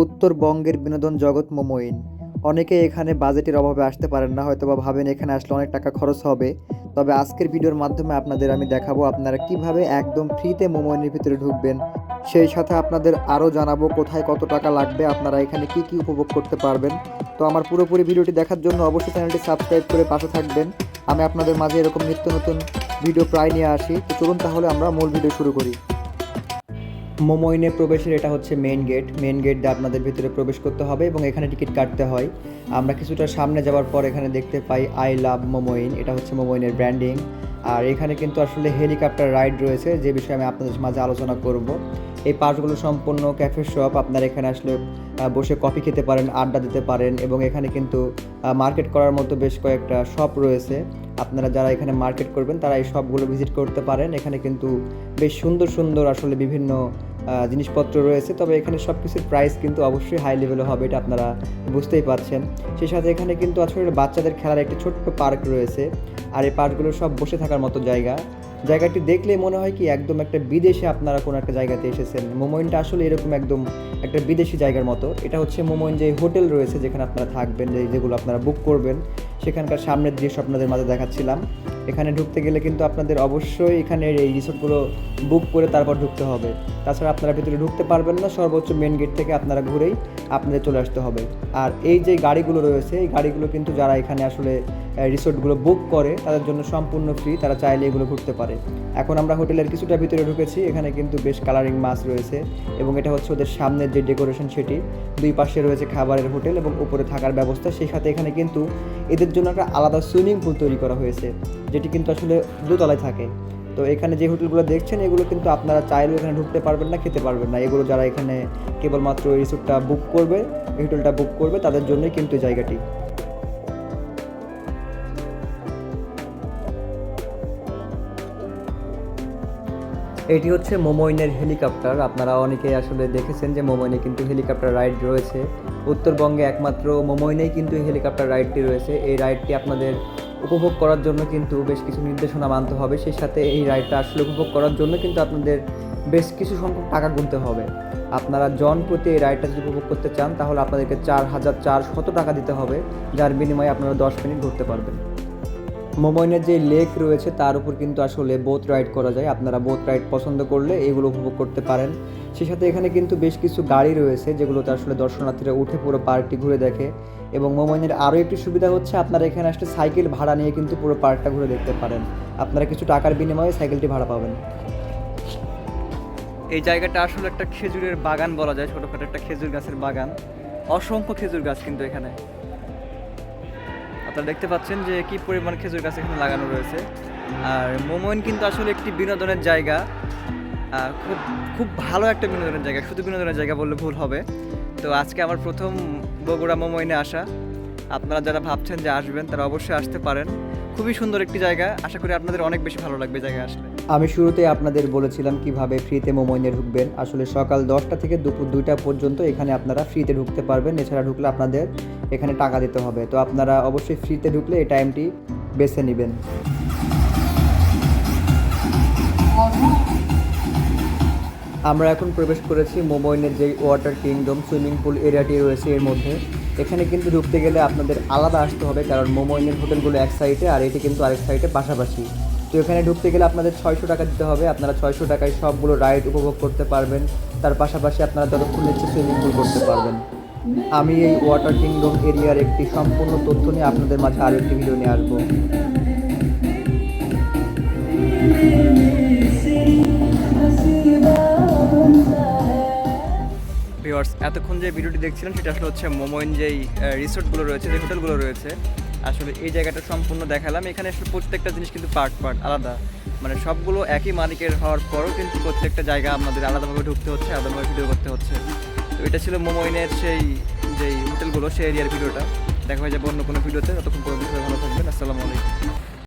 উত্তরবঙ্গের বিনোদন জগৎ মোমোইন। অনেকে এখানে বাজেটের অভাবে আসতে পারেন না হয়তো বা ভাবেন এখানে আসলে অনেক টাকা খরচ হবে। তবে আজকের ভিডিওর মাধ্যমে আপনাদের আমি দেখাবো আপনারা কীভাবে একদম ফ্রিতে মোমোইনের ভিতরে ঢুকবেন। সেই সাথে আপনাদের আরও জানাব কোথায় কত টাকা লাগবে, আপনারা এখানে কি কি উপভোগ করতে পারবেন। তো আমার পুরোপুরি ভিডিওটি দেখার জন্য অবশ্যই চ্যানেলটি সাবস্ক্রাইব করে পাশে থাকবেন। আমি আপনাদের মাঝে এরকম নিত্য নতুন ভিডিও প্রায় নিয়ে আসি। তো চলুন তাহলে আমরা মূল ভিডিও শুরু করি। মোমোইনে প্রবেশের এটা হচ্ছে মেইন গেট মেইন গেট দিয়ে আপনাদের ভিতরে প্রবেশ করতে হবে এবং এখানে টিকিট কাটতে হয়। আমরা কিছুটা সামনে যাওয়ার পর এখানে দেখতে পাই আই লাভ মোমোইন এটা হচ্ছে মোমোইনের ব্র্যান্ডিং আর এখানে কিন্তু আসলে হেলিকপ্টার রাইড রয়েছে, যে বিষয়ে আমি আপনাদের মাঝে আলোচনা করব। এই পাশগুলো সম্পূর্ণ ক্যাফে শপ আপনারা এখানে আসলে বসে কফি খেতে পারেন, আড্ডা দিতে পারেন এবং এখানে কিন্তু মার্কেট করার মতো বেশ কয়েকটা শপ রয়েছে। আপনারা যারা এখানে মার্কেট করবেন, তারা এই শপগুলো ভিজিট করতে পারেন। এখানে কিন্তু বেশ সুন্দর সুন্দর আসলে বিভিন্ন জিনিসপত্র রয়েছে। তবে এখানে সব কিছুর প্রাইস কিন্তু অবশ্যই হাই লেভেলে হবে, এটা আপনারা বুঝতেই পারছেন। সেই সাথে এখানে কিন্তু আসলে বাচ্চাদের খেলার একটি ছোট্ট পার্ক রয়েছে। আর এই পার্কগুলো সব বসে থাকার মতো জায়গা। জায়গাটি দেখলে মনে হয় কি, একদম একটা বিদেশে আপনারা কোনো একটা জায়গাতে এসেছেন। মোমোইনটা আসলে এরকম একদম একটা বিদেশি জায়গার মতো। এটা হচ্ছে মোমোইন যে হোটেল রয়েছে যেখানে আপনারা থাকবেন যেগুলো আপনারা বুক করবেন। সেখানকার সামনের দৃশ্য আপনাদের মাঝে দেখাচ্ছিলাম। এখানে ঢুকতে গেলে কিন্তু আপনাদের অবশ্যই এখানে এই রিসোর্টগুলো বুক করে তারপর ঢুকতে হবে। তাছাড়া আপনারা ভিতরে ঢুকতে পারবেন না, সর্বোচ্চ মেন গেট থেকে আপনারা ঘুরেই আপনাদের চলে আসতে হবে। আর এই যে গাড়িগুলো রয়েছে, এই গাড়িগুলো কিন্তু যারা এখানে আসলে রিসোর্টগুলো বুক করে, তাদের জন্য সম্পূর্ণ ফ্রি তারা চাইলে এগুলো ঘুরতে পারে। এখন আমরা হোটেলের কিছুটা ভিতরে ঢুকেছি, এখানে কিন্তু বেশ কালারিং মাছ রয়েছে এবং এটা হচ্ছে ওদের সামনের যে ডেকোরেশন সেটি, দুই পাশে রয়েছে খাবারের হোটেল এবং উপরে থাকার ব্যবস্থা, সেই সাথে এখানে কিন্তু এদের জন্য একটা আলাদা সুইমিং পুল তৈরি করা হয়েছে, যেটি কিন্তু আসলে দোতলায় থাকে। তো এখানে যে হোটেলগুলো দেখছেন, এগুলো কিন্তু আপনারা চাইলেও এখানে ঢুকতে পারবেন না, খেতে পারবেন না। এগুলো যারা এখানে কেবলমাত্র রিসোর্টটা বুক করবে হোটেলটা বুক করবে, তাদের জন্যই কিন্তু জায়গাটি। এটি হচ্ছে মোমোইনের হেলিকপ্টার। আপনারা অনেকেই আসলে দেখেছেন যে মোমোইনে কিন্তু হেলিকপ্টার রাইড রয়েছে। উত্তরবঙ্গে একমাত্র মোমোইনেই কিন্তু হেলিকপ্টার রাইডটি রয়েছে। এই রাইডটি আপনাদের উপভোগ করার জন্য কিন্তু বেশ কিছু নির্দেশনা মানতে হবে। সেই সাথে এই রাইডটা আসলে উপভোগ করার জন্য কিন্তু আপনাদের বেশ কিছু সংখ্যক টাকা গুনতে হবে। আপনারা জন প্রতি এই রাইডটা যদি উপভোগ করতে চান, তাহলে আপনাদেরকে চার হাজার চার শত টাকা দিতে হবে। যার বিনিময়ে আপনারা দশ মিনিট ঘুরতে পারবেন। মোমোইনের যে লেক রয়েছে, তার উপর কিন্তু আসলে বোট রাইড করা যায়। আপনারা বোট রাইড পছন্দ করলে এগুলো উপভোগ করতে পারেন। সেই সাথে এখানে কিন্তু বেশ কিছু গাড়ি রয়েছে, যেগুলোতে আসলে দর্শনার্থীরা উঠে পুরো পার্কটি ঘুরে দেখে। এবং মোমোইনের আরও একটি সুবিধা হচ্ছে, আপনারা এখানে আসলে সাইকেল ভাড়া নিয়ে কিন্তু পুরো পার্কটা ঘুরে দেখতে পারেন। আপনারা কিছু টাকার বিনিময়ে সাইকেলটি ভাড়া পাবেন। এই জায়গাটা আসলে একটা খেজুরের বাগান বলা যায়, ছোটোখাটো একটা খেজুর গাছের বাগান। অসংখ্য খেজুর গাছ কিন্তু এখানে। আপনারা দেখতে পাচ্ছেন যে কি পরিমাণ খেজুর গাছ এখানে লাগানো রয়েছে। আর মোমোইন কিন্তু আসলে একটি বিনোদনের জায়গা। খুব খুব ভালো একটা বিনোদনের জায়গা, শুধু বিনোদনের জায়গা বললে ভুল হবে। তো আজকে আমার প্রথম বগুড়া মোমোইনে আসা। আপনারা যারা ভাবছেন যে আসবেন, তারা অবশ্যই আসতে পারেন। খুবই সুন্দর একটি জায়গা। আশা করি আপনাদের অনেক বেশি ভালো লাগবে জায়গায় আসলে। আমি শুরুতে আপনাদের বলেছিলাম কীভাবে ফ্রিতে মোমোইনে ঢুকবেন। আসলে সকাল দশটা থেকে দুপুর দুইটা পর্যন্ত এখানে আপনারা ফ্রিতে ঢুকতে পারবেন। এছাড়া ঢুকলে আপনাদের এখানে টাকা দিতে হবে। তো আপনারা অবশ্যই ফ্রিতে ঢুকলে এই টাইমটি বেছে নেবেন। আমরা এখন প্রবেশ করেছি মোমোইনের যে ওয়াটার কিংডম সুইমিং পুল এরিয়াটি রয়েছে এর মধ্যে। এখানে কিন্তু ঢুকতে গেলে আপনাদের আলাদা আসতে হবে, কারণ মোমোইনের হোটেলগুলো এক সাইডে আর এটি কিন্তু আরেক সাইডে পাশাপাশি। তো এখানে ঢুকতে গেলে আপনাদের ছয়শো টাকা দিতে হবে। আপনারা ছয়শো টাকায় সবগুলো রাইড উপভোগ করতে পারবেন। তার পাশাপাশি আপনারা যতক্ষণ ইচ্ছে সুইমিং পুল করতে পারবেন। আমি এই ওয়াটার কিংডম এরিয়ার একটি সম্পূর্ণ তথ্য নিয়ে আপনাদের মাঝে আরও একটি ভিডিও নিয়ে আসব। এতক্ষণ যে ভিডিওটি দেখছিলেন, সেটা আসলে হচ্ছে মোমোইন যেই রিসোর্টগুলো রয়েছে, যে হোটেলগুলো রয়েছে। আসলে এই জায়গাটা সম্পূর্ণ দেখালাম। এখানে আসলে প্রত্যেকটা জিনিস কিন্তু পার্ট পার্ট আলাদা। মানে সবগুলো একই মালিকের হওয়ার পরও কিন্তু প্রত্যেকটা জায়গা আমাদের আলাদাভাবে ঢুকতে হচ্ছে, আলাদাভাবে ভিডিও করতে হচ্ছে। তো এটা ছিল মোমোইনের সেই, যেই হোটেলগুলো সেই এরিয়ার ভিডিওটা দেখা হয়ে যাবে অন্য কোনো ভিডিওতে ততক্ষণ পর্যন্ত ভালো থাকবেন। আসসালামু আলাইকুম।